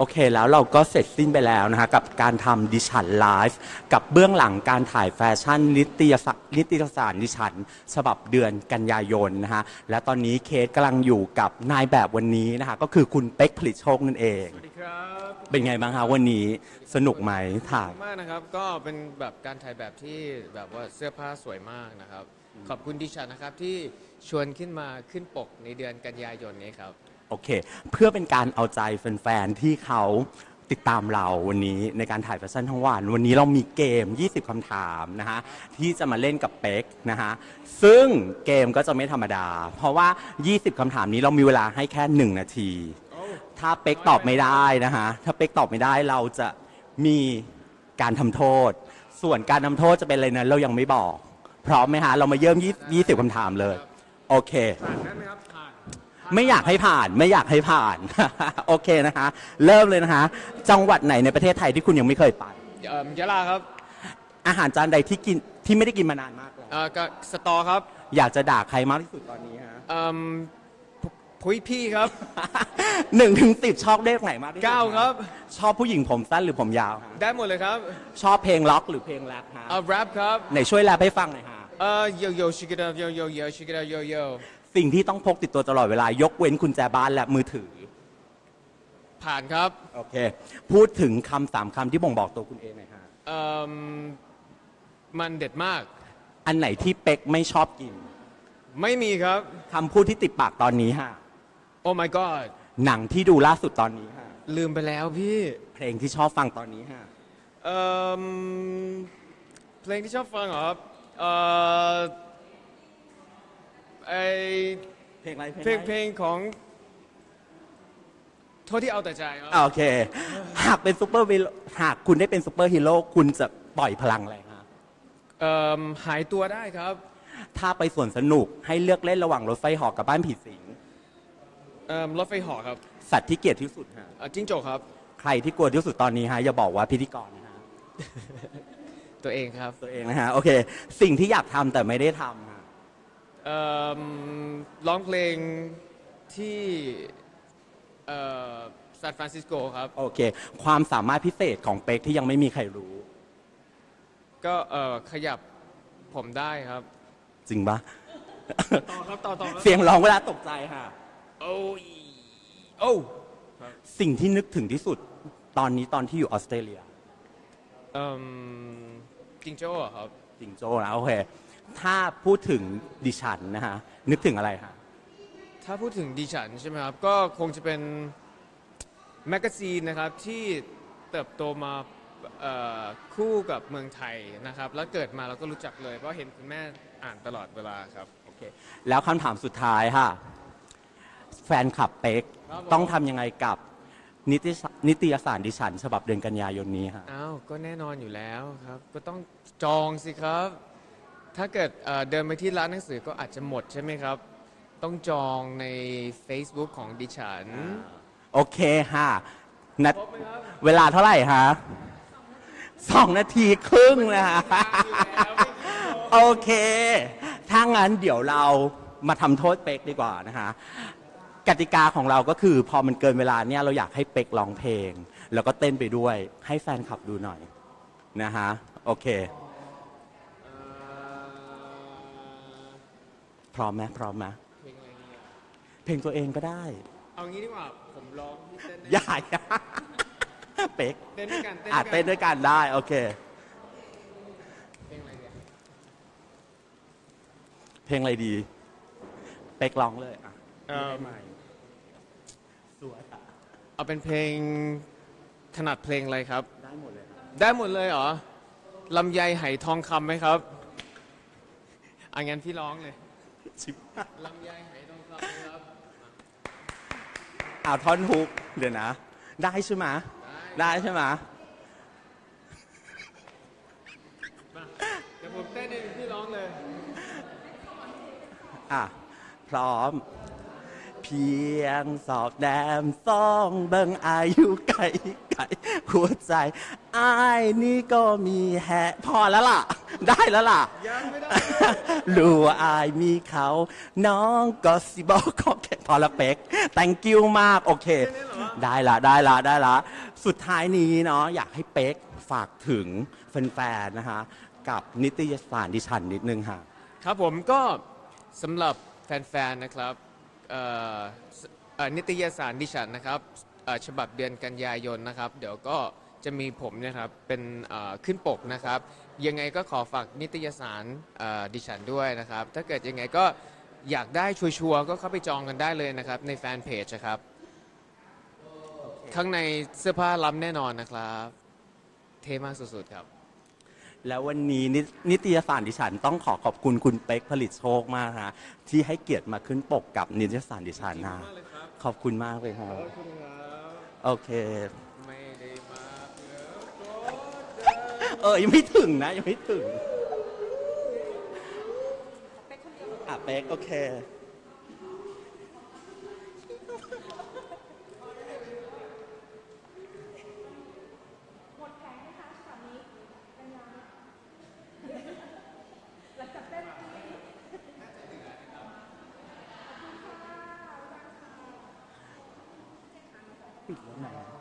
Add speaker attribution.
Speaker 1: โอเคแล้วเราก็เสร็จสิ้นไปแล้วนะคะกับการทำดิฉันไลฟ์กับเบื้องหลังการถ่ายแฟชั่นนิตยสารนิตยสารดิฉัน ฉบับเดือนกันยายนนะคะและตอนนี้เคสกำลังอยู่กับนายแบบวันนี้นะคะก็คือคุณเป๊กผลิตโชคนั่นเอง
Speaker 2: สวัสดีครับ
Speaker 1: เป็นไงบ้างคะวันนี้สนุกไหมถ่าย
Speaker 2: มากนะครับก็เป็นแบบการถ่ายแบบที่แบบว่าเสื้อผ้าสวยมากนะครับ ขอบคุณดิฉันนะครับที่ชวนขึ้นมาขึ้นปกในเดือนกันยายนนี้ครับ
Speaker 1: โอเค เพื่อเป็นการเอาใจแฟนๆ ที่เขาติดตามเราวันนี้ในการถ่ายแฟชั่นทั้งวัน วันนี้เรามีเกม 20 คำถามนะฮะที่จะมาเล่นกับเป๊กนะฮะซึ่งเกมก็จะไม่ธรรมดา เพราะว่า 20 คำถามนี้เรามีเวลาให้แค่ 1 นาที ถ้าเป๊กตอบไม่ได้นะฮะถ้าเป๊กตอบไม่ได้เราจะมีการทำโทษ ส่วนการทำโทษจะเป็นอะไรนั้นเรายังไม่บอก พร้อมไหมฮะเรามาเยิ่ม20 คำถามเลย โอเค
Speaker 2: ผ่านได้ไหมครับ
Speaker 1: ไม่อยากให้ผ่านไม่อยากให้ผ่าน โอเคนะคะ เริ่มเลยนะคะ จังหวัดไหนในประเทศไทยที่คุณยังไม่เคยไป
Speaker 2: เอ่อยะลาครับ
Speaker 1: อาหารจานใดที่กินที่ไม่ได้กินมานานมากแล้ว
Speaker 2: เอ่อก็สตอครับ
Speaker 1: อยากจะด่าใครมากที่สุดตอนนี้ฮะ
Speaker 2: เอ่มพุพุยพี่ครับ
Speaker 1: หนึ่งถึงสิบชอบเลขไหนมากที่สุด
Speaker 2: เก้าครับ
Speaker 1: ชอบผู้หญิงผมสั้นหรือผมยาวฮะ
Speaker 2: ได้หมดเลยครับ
Speaker 1: ชอบเพลงล็อกหรือเพลงแรปฮะ
Speaker 2: เอาแรปครับ
Speaker 1: ไหนช่วยแรปให้ฟังหน่อยฮะ
Speaker 2: เอ่อโยโย่ชิคกี้พายโยโย่โยชิคกี้พายโยโย่
Speaker 1: สิ่งที่ต้องพกติดตัวตลอดเวลายกเว้นกุญแจบ้านและมือถือ
Speaker 2: ผ่านครับ
Speaker 1: โอเค พูดถึงคำสามคำที่บ่งบอกตัวคุณเองหน่อยฮะ
Speaker 2: เอ่มมันเด็ดมาก
Speaker 1: อันไหนที่เป็กไม่ชอบกิน
Speaker 2: ไม่มีครับ
Speaker 1: คำพูดที่ติดปากตอนนี้ฮะ
Speaker 2: โอ้ my god
Speaker 1: หนังที่ดูล่าสุดตอนนี้ฮะ
Speaker 2: ลืมไปแล้วพี่
Speaker 1: เพลงที่ชอบฟังตอนนี้ฮะ
Speaker 2: เอ่มเพลงที่ชอบฟังเหรอครับเอ่อ ไอ
Speaker 1: เพลงอะไร
Speaker 2: เพลงเพลงของ โทษที่เอาแต่ใจครับ
Speaker 1: อ่าโอเค หากเป็นซูเปอร์วิลหากคุณได้เป็นซูเปอร์ฮีโร่คุณจะปล่อยพลังอะไรฮะ
Speaker 2: เอ่มหายตัวได้ครับ
Speaker 1: ถ้าไปสวนสนุกให้เลือกเล่นระหว่างรถไฟเหอกกับบ้านผีสิง
Speaker 2: เอ่มรถไฟเหอครับ
Speaker 1: สัตว์ที่เกลียดที่สุดฮะ
Speaker 2: เอ่อจิ้งจกครับ
Speaker 1: ใครที่กลัวที่สุดตอนนี้ฮะอย่าบอกว่าพิธีกรนะฮะ
Speaker 2: ตัวเองครับ
Speaker 1: ตัวเองนะฮะโอเค สิ่งที่อยากทำแต่ไม่ได้ทำฮะ
Speaker 2: เอ่มร้องเพลงที่เอ่อซานฟรานซิสโกครับ
Speaker 1: โอเค ความสามารถพิเศษของเป็กที่ยังไม่มีใครรู้
Speaker 2: ก็เอ่อขยับผมได้ครับ
Speaker 1: จริงปะ
Speaker 2: ต่อครับต่อต่อครับ
Speaker 1: เสียงร้องเวลาตกใจฮะ
Speaker 2: โอ้ยโอ้
Speaker 1: สิ่งที่นึกถึงที่สุด ตอนนี้ตอนที่อยู่ออสเตรเลีย
Speaker 2: เอ่มจิงโจ้เหรอครับ
Speaker 1: จิงโจ้นะโอเค ถ้าพูดถึงดิฉันนะฮะนึกถึงอะไรฮะ
Speaker 2: ถ้าพูดถึงดิฉันใช่ไหมครับ ก็คงจะเป็นแมกกาซีนนะครับที่เติบโตมาเอ่อคู่กับเมืองไทยนะครับ แล้วเกิดมาเราก็รู้จักเลย เพราะเห็นคุณแม่อ่านตลอดเวลาครับ
Speaker 1: โอเค แล้วคำถามสุดท้ายค่ะ แฟนคลับเป็ก
Speaker 2: ครับผม
Speaker 1: ต้องทำยังไงกับนิตยสนิตยสารดิฉัน ฉบับเดือนกันยายนนี้ฮะ
Speaker 2: อ้าว ก็แน่นอนอยู่แล้วครับ ก็ต้องจองสิครับ ถ้าเกิดเอ่อเดินไปที่ร้านหนังสือก็อาจจะหมดใช่ไหมครับ ต้องจองใน Facebook ของดิฉัน
Speaker 1: โอเคค่ะนัด
Speaker 2: ครบไหมครับ
Speaker 1: เวลาเท่าไหร่ฮะสองนาทีครึ่งนะฮะ โอเค ถ้างั้นเดี๋ยวเรามาทำโทษเป็กดีกว่านะคะ กติกาของเราก็คือพอมันเกินเวลาเนี่ยเราอยากให้เป็กร้องเพลง แล้วก็เต้นไปด้วยให้แฟนคลับดูหน่อยนะฮะ โอเค พร้อมไหมพร้อมไหม
Speaker 2: เพลงอะไรเนี่ย
Speaker 1: เพลงตัวเองก็ได้
Speaker 2: เอางี้ดีกว่าผมร้องพี่เต้นได้
Speaker 1: อย่าอย่าเป็ก
Speaker 2: เต้นด้วยกัน
Speaker 1: อาจเต้นด้วยกันได้ โอเค
Speaker 2: เพลงอะไรเนี่ย
Speaker 1: เพลงอะไรดี เป็กร้องเลยอะ
Speaker 2: เอิ่ม
Speaker 1: สวยอะ
Speaker 2: เอาเป็นเพลงถนัดเพลงอะไรครับ
Speaker 1: ได้หมดเลยครับ
Speaker 2: ได้หมดเลยเหรอลำไยไหทองคำไหมครับอะงั้นพี่ร้องเลย
Speaker 1: ชิบ
Speaker 2: ลำไยไหทองคำไหมครับ
Speaker 1: อ่าท่อนฮุกเดี๋ยวนะ ได้ใช่ไหมได้ใช่ไหม
Speaker 2: มาเดี๋ยวผมเต้นเองพี่ร้องเลย
Speaker 1: อะ พร้อมเพียงสอบแนมซ่องเบิ่งอายุไก่ไก่หัวใจอายนี่ก็มีแฮะพอแล้วล่ะ ได้แล้วล่ะ
Speaker 2: ยังไม่ได้
Speaker 1: รู้ว่าอายมีเขา น้องก็สิบอกขอแค่พอละเป็ก thank you มาก โอเค ได้ละได้ละได้ละ สุดท้ายนี้เนาะอยากให้เป๊กฝากถึงแฟนๆ นะคะ กับนิตยสารดิฉันนิดนึงค่ะ
Speaker 2: ครับผมก็สำหรับแฟนๆ นะครับ นิตยสารดิฉันนะครับฉบับเดือนกันยายนนะครับ เดี๋ยวก็จะมีผมเนะครับเป็นขึ้นปกนะครับ ยังไงก็ขอฝากนิตยสารดิฉันด้วยนะครับ ถ้าเกิดยังไงก็อยากได้ชัวร์ๆก็เข้าไปจองกันได้เลยนะครับ ในแฟนเพจนะครับ ข้างในเสื้อผ้าล้ำแน่นอนนะครับ เท่มากสุดๆครับ
Speaker 1: แล้ววันนี้นินิตยสารดิฉันต้องขอขอบคุณคุณเป๊กผลิตโชคมากฮะที่ให้เกียรติมาขึ้นปกกับนิตยสารดิฉันนะขอบคุณมากเลยครับโอเค
Speaker 2: ไม่ได้มาเพื่อ
Speaker 1: เออยังไม่ถึงนะยังไม่ถึงอะเป๊กโอเค สิ่